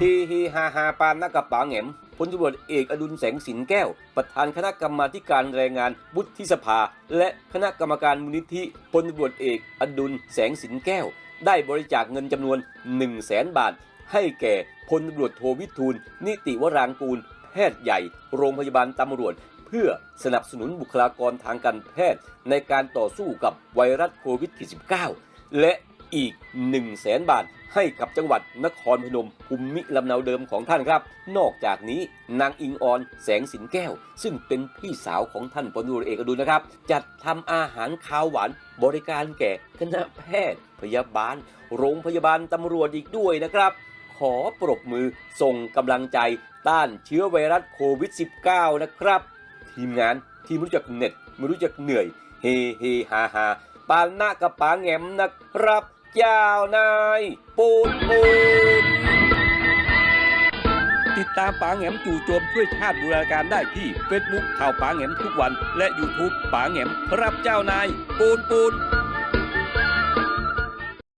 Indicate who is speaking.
Speaker 1: ฮเฮฮาฮาปานนักกับป๋าแหงมพลตำรวจเอกอดุลแสงสินแก้ว ประธานคณะกรรมาการแรงงานวุฒิสภา และคณะกรรมการมูลนิธิพลตำรวจเอกอดุลแสงสินแก้ว ได้บริจาคเงินจำนวน 1 0 0 0 0แสนบาท ให้แก่พลตำรวจโทวิทูล นิติวรางกูล แพทย์ใหญ่ โรงพยาบาลตำรวจ เพื่อสนับสนุนบุคลากรทางการแพทย์ ในการต่อสู้กับไวรัสโควิด -19 และ อีก 1 0 0 0 0แสนบาท ให้กับจังหวัดนครพนมภูมิลำเนาเดิมของท่านครับ นอกจากนี้นางอิงออนแสงสินแก้ว ซึ่งเป็นพี่สาวของท่านพลตำรวจเอกอดุลนะครับ จัดทำอาหารคาวหวานบริการแก่คณะแพทย์ พยาบาล โรงพยาบาลตำรวจอีกด้วยนะครับ ขอปรบมือส่งกำลังใจต้านเชื้อไวรัสโควิด -19 นะครับ ทีมงานที่ไม่รู้จักเหน็ดไม่รู้จักเหนื่อย เฮเฮฮาฮาปานหน้ากับป๋าแงมนะครับ เจ้านายปูนปูนติดตามป๋าแหงมจู่โจมช่วยชาติบูรณาการได้ที่เฟซบุ๊กข่าวป๋าแหงมทุกวัน และยูทูปป๋าแหงมครับเจ้านายปูนปูน